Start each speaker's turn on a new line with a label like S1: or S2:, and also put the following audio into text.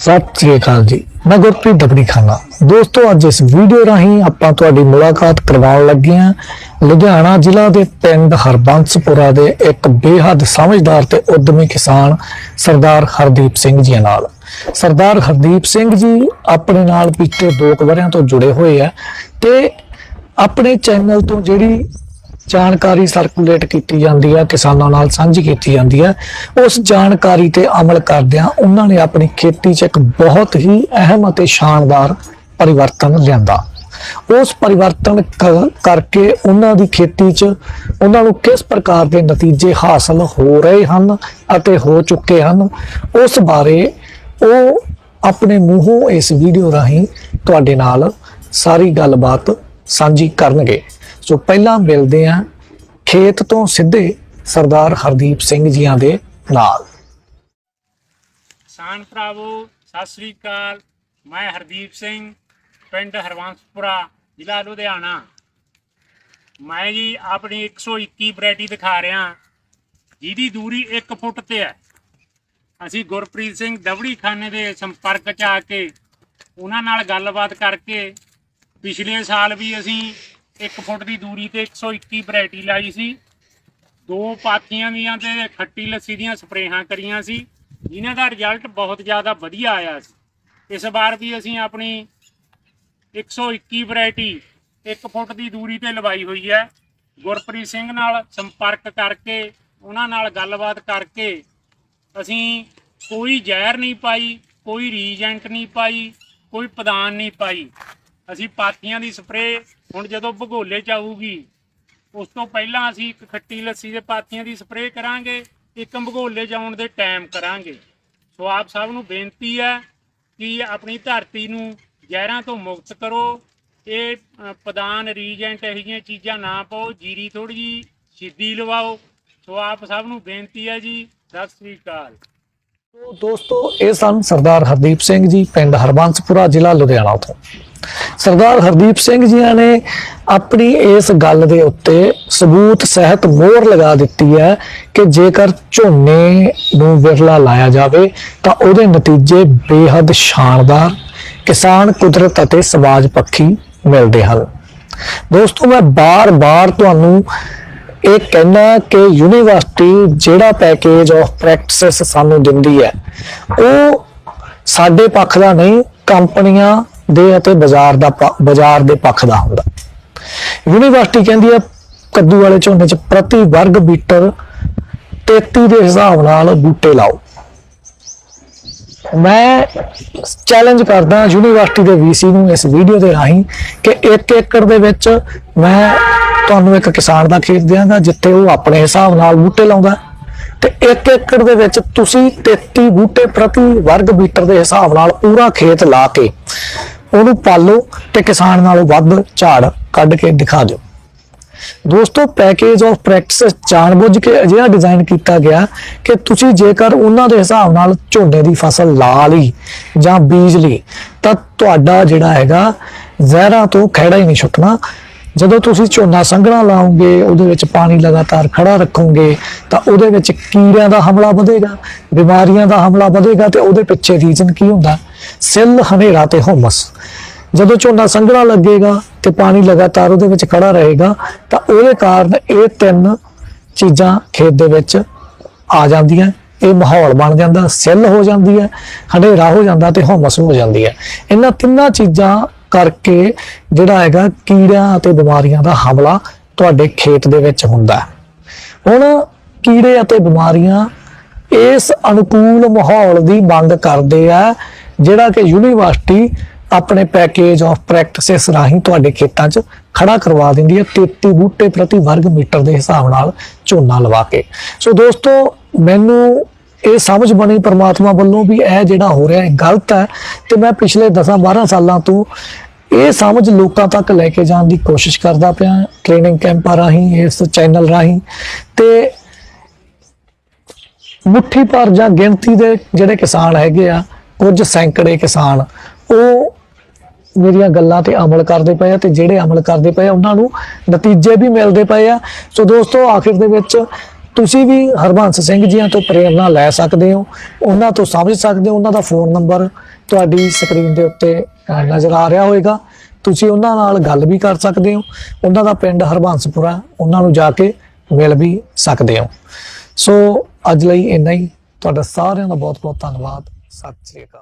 S1: ਸਤਿ ਸ੍ਰੀ ਅਕਾਲ ਜੀ। ਮੈਂ ਗੁਰਪ੍ਰੀਤ ਦਬੜੀ ਖਾਨਾ ਦੋਸਤੋ, ਅੱਜ ਇਸ ਵੀਡੀਓ ਰਾਹੀਂ ਆਪਾਂ ਤੁਹਾਡੀ ਮੁਲਾਕਾਤ ਕਰਵਾਉਣ ਲੱਗੇ ਹਾਂ। ਲੁਧਿਆਣਾ ਜ਼ਿਲ੍ਹਾ ਦੇ ਪਿੰਡ ਹਰਬੰਸਪੁਰਾ ਦੇ ਇੱਕ ਬੇਹੱਦ ਸਮਝਦਾਰ ਤੇ ਉਦਮੀ ਕਿਸਾਨ ਸਰਦਾਰ ਹਰਦੀਪ ਸਿੰਘ ਜੀ ਨਾਲ। ਸਰਦਾਰ ਹਰਦੀਪ ਸਿੰਘ ਜੀ ਆਪਣੇ ਨਾਲ ਪਿਛਲੇ 2 ਵਰਿਆਂ ਤੋਂ ਜੁੜੇ ਹੋਏ ਆ ਤੇ ਆਪਣੇ ਚੈਨਲ ਤੋਂ ਜਿਹੜੀ ਜਾਣਕਾਰੀ ਸਰਕੂਲੇਟ ਕੀਤੀ ਜਾਂਦੀ ਹੈ ਕਿਸਾਨਾਂ ਨਾਲ ਸਾਂਝੀ ਕੀਤੀ ਜਾਂਦੀ ਹੈ ਉਸ ਜਾਣਕਾਰੀ ਤੇ ਅਮਲ ਕਰਦਿਆਂ ਉਹਨਾਂ ਨੇ ਆਪਣੀ ਖੇਤੀ 'ਚ ਇੱਕ ਬਹੁਤ ਹੀ ਅਹਿਮ ਅਤੇ ਸ਼ਾਨਦਾਰ ਪਰਿਵਰਤਨ ਲਿਆਂਦਾ। ਉਸ ਪਰਿਵਰਤਨ ਕ- ਕਰਕੇ ਉਹਨਾਂ ਦੀ ਖੇਤੀ 'ਚ ਉਹਨਾਂ ਨੂੰ ਕਿਸ ਪ੍ਰਕਾਰ ਦੇ ਨਤੀਜੇ ਹਾਸਲ ਹੋ ਰਹੇ ਹਨ ਅਤੇ ਹੋ ਚੁੱਕੇ ਹਨ, ਉਸ ਬਾਰੇ ਉਹ ਆਪਣੇ ਮੂੰਹੋਂ ਇਸ ਵੀਡੀਓ ਰਾਹੀਂ ਤੁਹਾਡੇ ਨਾਲ ਸਾਰੀ ਗੱਲਬਾਤ ਸਾਂਝੀ ਕਰਨਗੇ। ਸੋ ਪਹਿਲਾਂ ਮਿਲਦੇ ਹਾਂ ਖੇਤ ਤੋਂ ਸਿੱਧੇ ਸਰਦਾਰ ਹਰਦੀਪ ਸਿੰਘ ਜੀਆਂ ਦੇ ਨਾਲ।
S2: ਕਿਸਾਨ ਭਰਾਵੋ, ਸਤਿ ਸ੍ਰੀ ਅਕਾਲ। ਮੈਂ ਹਰਦੀਪ ਸਿੰਘ, ਪਿੰਡ ਹਰਵੰਸਪੁਰਾ ਜ਼ਿਲ੍ਹਾ ਲੁਧਿਆਣਾ। ਮੈਂ ਜੀ ਆਪਣੀ 121 ਵੈਰਾਈਟੀ ਦਿਖਾ ਰਿਹਾ। ਜਿਹਦੀ ਦੂਰੀ 1 ਫੁੱਟ ਤੇ ਹੈ। ਅਸੀਂ ਗੁਰਪ੍ਰੀਤ ਸਿੰਘ ਦਵੜੀ ਖਾਨੇ ਦੇ ਸੰਪਰਕ 'ਚ ਆ ਕੇ ਉਹਨਾਂ ਨਾਲ ਗੱਲਬਾਤ ਕਰਕੇ ਪਿਛਲੇ ਸਾਲ ਵੀ ਅਸੀਂ 1 ਫੁੱਟ ਦੀ ਦੂਰੀ ਤੇ 121 ਵੈਰਾਈਟੀ ਲਾਈ ਸੀ। ਦੋ ਪਾਥੀਆਂ ਦੀਆਂ ਤੇ ਖੱਟੀ ਲੱਸੀ ਦੀਆਂ ਸਪਰੇਹਾਂ ਕਰੀਆਂ ਸੀ। ਜਿਨ੍ਹਾਂ ਦਾ ਰਿਜ਼ਲਟ ਬਹੁਤ ਜ਼ਿਆਦਾ ਵਧੀਆ ਆਇਆ ਸੀ। ਇਸ ਵਾਰ ਵੀ ਅਸੀਂ ਆਪਣੀ 121 ਵੈਰਾਈਟੀ 1 ਫੁੱਟ ਦੀ ਦੂਰੀ ਤੇ ਲਵਾਈ ਹੋਈ ਹੈ। ਗੁਰਪ੍ਰੀਤ ਸਿੰਘ ਨਾਲ ਸੰਪਰਕ ਕਰਕੇ, ਉਹਨਾਂ ਨਾਲ ਗੱਲਬਾਤ ਕਰਕੇ ਅਸੀਂ ਕੋਈ ਜ਼ਹਿਰ ਨਹੀਂ ਪਾਈ, ਕੋਈ ਰੀਜੈਂਟ ਨਹੀਂ ਪਾਈ, ਕੋਈ ਪਦਾਨ ਨਹੀਂ ਪਾਈ। ਅਸੀਂ ਪਾਥੀਆਂ ਦੀ ਸਪਰੇਅ ਹੁਣ ਜਦੋਂ ਭਗੋਲੇ ਚ ਆਊਗੀ ਉਸ ਤੋਂ ਪਹਿਲਾਂ ਅਸੀਂ ਇੱਕ ਖੱਟੀ ਲੱਸੀ ਦੇ ਪਾਥੀਆਂ ਦੀ ਸਪਰੇਅ ਕਰਾਂਗੇ ਇੱਕ ਭਗੋਲੇ ਜਾਉਣ ਦੇ ਟਾਈਮ ਕਰਾਂਗੇ। ਸੋ ਆਪ ਸਭ ਨੂੰ ਬੇਨਤੀ ਹੈ ਕਿ ਆਪਣੀ ਧਰਤੀ ਨੂੰ ਜ਼ਹਿਰਾਂ ਤੋਂ ਮੁਕਤ ਕਰੋ। ਇਹ ਅ, ਪਦਾਨ ਰੀਜੈਂਟ ਇਹੋ ਜਿਹੀਆਂ ਚੀਜ਼ਾਂ ਨਾ ਪਾਓ ਜੀਰੀ ਥੋੜੀ ਜੀ ਸਿੱਧੀ ਲਵਾਓ। ਸੋ ਆਪ ਸਭ ਨੂੰ ਬੇਨਤੀ ਹੈ ਜੀ ਸਤਿ ਸ੍ਰੀ ਅਕਾਲ।
S1: ਦੋਸਤੋ ਇਹ ਸਨ ਸਰਦਾਰ ਹਰਦੀਪ ਸਿੰਘ ਜੀ ਪਿੰਡ ਹਰਬੰਸਪੁਰਾ ਜ਼ਿਲ੍ਹਾ ਲੁਧਿਆਣਾ ਤੋਂ। ਸਰਦਾਰ ਹਰਦੀਪ ਸਿੰਘ ਜੀਆਂ ਨੇ ਆਪਣੀ ਇਸ ਗੱਲ ਦੇ ਉੱਤੇ ਸਬੂਤ, ਸਹਿਤ ਮੋਹਰ ਲਗਾ ਦਿੱਤੀ ਹੈ ਕਿ ਜੇਕਰ ਝੋਨੇ ਨੂੰ ਵਿਰਲਾ ਲਾਇਆ ਜਾਵੇ ਤਾਂ ਉਹਦੇ ਨਤੀਜੇ ਬੇਹੱਦ ਸ਼ਾਨਦਾਰ, ਕਿਸਾਨ ਕੁਦਰਤ ਅਤੇ ਸਮਾਜ ਪੱਖੀ ਮਿਲਦੇ ਹਨ। ਦੋਸਤੋ, ਮੈਂ ਬਾਰ-ਬਾਰ ਤੁਹਾਨੂੰ ਇਹ ਕਹਿਣਾ ਕਿ ਯੂਨੀਵਰਸਿਟੀ ਜਿਹੜਾ ਪੈਕੇਜ ਆਫ ਪ੍ਰੈਕਟਿਸ ਸਾਨੂੰ ਦਿੰਦੀ ਹੈ, ਉਹ ਸਾਡੇ ਪੱਖ ਦਾ ਨਹੀਂ, ਕੰਪਨੀਆਂ ਦੇ ਅਤੇ ਬਾਜ਼ਾਰ ਦਾ ਬਾਜ਼ਾਰ ਦੇ ਪੱਖ ਦਾ ਹੁੰਦਾ। ਯੂਨੀਵਰਸਿਟੀ ਕਹਿੰਦੀ ਹੈ, ਕੱਦੂ ਵਾਲੇ ਝੋਨੇ ਚ ਪ੍ਰਤੀ ਵਰਗ ਮੀਟਰ 33 ਦੇ ਹਿਸਾਬ ਨਾਲ ਬੂਟੇ ਲਾਓ। ਮੈਂ ਚੈਲੰਜ ਕਰਦਾ ਯੂਨੀਵਰਸਿਟੀ ਦੇ ਵੀਸੀ ਨੂੰ ਇਸ ਵੀਡੀਓ ਦੇ ਰਾਹੀਂ ਕਿ 1 ਏਕੜ ਦੇ ਵਿੱਚ ਮੈਂ ਤੁਹਾਨੂੰ ਇੱਕ ਕਿਸਾਨ ਦਾ ਖੇਤ ਦਿਆਂਗਾ, ਜਿੱਥੇ ਉਹ ਆਪਣੇ ਹਿਸਾਬ ਨਾਲ ਬੂਟੇ ਲਾਉਂਦਾ ਤੇ 1 ਏਕੜ ਦੇ ਵਿੱਚ ਤੁਸੀਂ 33 ਬੂਟੇ ਪ੍ਰਤੀ ਵਰਗ ਮੀਟਰ ਦੇ ਹਿਸਾਬ ਨਾਲ ਪੂਰਾ ਖੇਤ ਲਾ ਕੇ ਉਹਨੂੰ ਪਾਲੋ ਤੇ ਕਿਸਾਨ ਨਾਲੋਂ ਵੱਧ ਝਾੜ ਕੱਢ ਕੇ ਦਿਖਾ ਦਿਓ। ਦੋਸਤੋ ਪੈਕੇਜ ਆਫ ਪ੍ਰੈਕਟਿਸ ਜਾਣਬੁੱਝ ਕੇ ਅਜਿਹਾ ਡਿਜ਼ਾਈਨ ਕੀਤਾ ਗਿਆ ਕਿ ਤੁਸੀਂ ਜੇਕਰ ਉਹਨਾਂ ਦੇ ਹਿਸਾਬ ਨਾਲ ਝੋਨੇ ਦੀ ਫਸਲ ਲਾ ਲਈ ਜਾਂ ਬੀਜ ਲਈ, ਤਾਂ ਤੁਹਾਡਾ ਜਿਹੜਾ ਹੈਗਾ ਜ਼ਹਿਰਾਂ ਤੋਂ ਖਹਿੜਾ ਹੀ ਨਹੀਂ ਛੁੱਟਣਾ। ਜਦੋਂ ਤੁਸੀਂ ਝੋਨਾ ਸੰਘਣਾ ਲਾਓਗੇ, ਉਹਦੇ ਵਿੱਚ ਪਾਣੀ ਲਗਾਤਾਰ ਖੜਾ ਰੱਖੋਗੇ, ਤਾਂ ਉਹਦੇ ਵਿੱਚ ਕੀੜਿਆਂ ਦਾ ਹਮਲਾ ਵਧੇਗਾ, ਬਿਮਾਰੀਆਂ ਦਾ ਹਮਲਾ ਵਧੇਗਾ ਤੇ ਉਹਦੇ ਪਿੱਛੇ ਰੀਜ਼ਨ ਕੀ ਹੁੰਦਾ? ਸਿੱਲ ਹਨੇਰਾ ਤੇ ਹੁਮਸ। ਜਦੋਂ ਝੋਨਾ ਸੰਘਣਾ ਲੱਗੇਗਾ ਤੇ ਪਾਣੀ ਲਗਾਤਾਰ ਉਹਦੇ ਵਿੱਚ ਖੜਾ ਰਹੇਗਾ, ਤਾਂ ਉਹਦੇ ਕਾਰਨ ਇਹ ਤਿੰਨ ਚੀਜ਼ਾਂ ਖੇਤ ਦੇ ਵਿੱਚ ਆ ਜਾਂਦੀਆਂ। ਇਹ ਮਾਹੌਲ ਬਣ ਜਾਂਦਾ, ਸਿੱਲ ਹੋ ਜਾਂਦੀ ਹੈ, ਹਨੇਰਾ ਹੋ ਜਾਂਦਾ ਤੇ ਹੁਮਸ ਹੋ ਜਾਂਦੀ ਹੈ। ਇਹਨਾਂ ਤਿੰਨਾਂ ਚੀਜ਼ਾਂ ਕਰਕੇ ਜਿਹੜਾ ਹੈਗਾ ਕੀੜਿਆਂ ਅਤੇ ਬਿਮਾਰੀਆਂ ਦਾ ਹਮਲਾ ਤੁਹਾਡੇ ਖੇਤ ਦੇ ਵਿੱਚ ਹੁੰਦਾ ਹੈ। ਹੁਣ ਕੀੜੇ ਅਤੇ ਬਿਮਾਰੀਆਂ ਇਸ ਅਨੁਕੂਲ ਮਾਹੌਲ ਦੀ ਮੰਗ ਕਰਦੇ ਆ, ਜਿਹੜਾ ਕਿ ਯੂਨੀਵਰਸਿਟੀ ਆਪਣੇ ਪੈਕੇਜ ਆਫ ਪ੍ਰੈਕਟਿਸਸ ਰਾਹੀਂ ਤੁਹਾਡੇ ਖੇਤਾਂ 'ਚ ਖੜਾ ਕਰਵਾ ਦਿੰਦੀ ਹੈ 33 ਬੂਟੇ ਪ੍ਰਤੀ ਵਰਗ ਮੀਟਰ ਦੇ ਹਿਸਾਬ ਨਾਲ ਝੋਨਾ ਲਵਾ ਕੇ। ਸੋ ਦੋਸਤੋ, ਮੈਨੂੰ ਇਹ ਸਮਝ ਬਣੀ ਪਰਮਾਤਮਾ ਵੱਲੋਂ ਵੀ ਇਹ ਜਿਹੜਾ ਹੋ ਰਿਹਾ ਹੈ ਗਲਤ ਹੈ ਤੇ ਮੈਂ ਪਿਛਲੇ 10-12 ਸਾਲਾਂ ਤੋਂ ਇਹ ਸਮਝ ਲੋਕਾਂ ਤੱਕ ਲੈ ਕੇ ਜਾਣ ਦੀ ਕੋਸ਼ਿਸ਼ ਕਰਦਾ ਪਿਆ ਟ੍ਰੇਨਿੰਗ ਕੈਂਪਾਂ ਰਾਹੀਂ, ਇਸ ਚੈਨਲ ਰਾਹੀਂ ਤੇ ਮੁੱਠੀ ਭਰ ਜਾਂ ਗਿਣਤੀ ਦੇ ਜਿਹੜੇ ਕਿਸਾਨ ਹੈਗੇ ਆ, ਕੁਝ ਸੈਂਕੜੇ ਕਿਸਾਨ, ਉਹ ਮੇਰੀਆਂ ਗੱਲਾਂ ਤੇ ਅਮਲ ਕਰਦੇ ਪਏ ਆ ਤੇ ਜਿਹੜੇ ਅਮਲ ਕਰਦੇ ਪਏ ਆ, ਉਹਨਾਂ ਨੂੰ ਨਤੀਜੇ ਵੀ ਮਿਲਦੇ ਪਏ ਆ। ਸੋ ਦੋਸਤੋ, ਆਖਿਰ ਦੇ ਵਿੱਚ ਤੁਸੀਂ ਵੀ ਹਰਬੰਸ ਸਿੰਘ ਜੀਆਂ ਤੋਂ ਪ੍ਰੇਰਣਾ ਲੈ ਸਕਦੇ ਹੋ, ਉਹਨਾਂ ਤੋਂ ਸਮਝ ਸਕਦੇ ਹੋ, ਉਹਨਾਂ ਦਾ ਫੋਨ ਨੰਬਰ ਤੁਹਾਡੀ ਸਕਰੀਨ ਦੇ ਉੱਤੇ ਨਜ਼ਰ ਆ ਰਿਹਾ ਹੋਵੇਗਾ। ਤੁਸੀਂ ਉਹਨਾਂ ਨਾਲ ਗੱਲ ਵੀ ਕਰ ਸਕਦੇ ਹੋ, ਉਹਨਾਂ ਦਾ ਪਿੰਡ ਹਰਬੰਸਪੁਰਾ, ਉਹਨਾਂ ਨੂੰ ਜਾ ਕੇ ਮਿਲ ਵੀ ਸਕਦੇ ਹੋ। ਸੋ ਅੱਜ ਲਈ ਇੰਨਾ ਹੀ। ਤੁਹਾਡਾ ਸਾਰਿਆਂ ਦਾ ਬਹੁਤ ਬਹੁਤ ਧੰਨਵਾਦ। ਸਤਿ ਸ੍ਰੀ ਅਕਾਲ।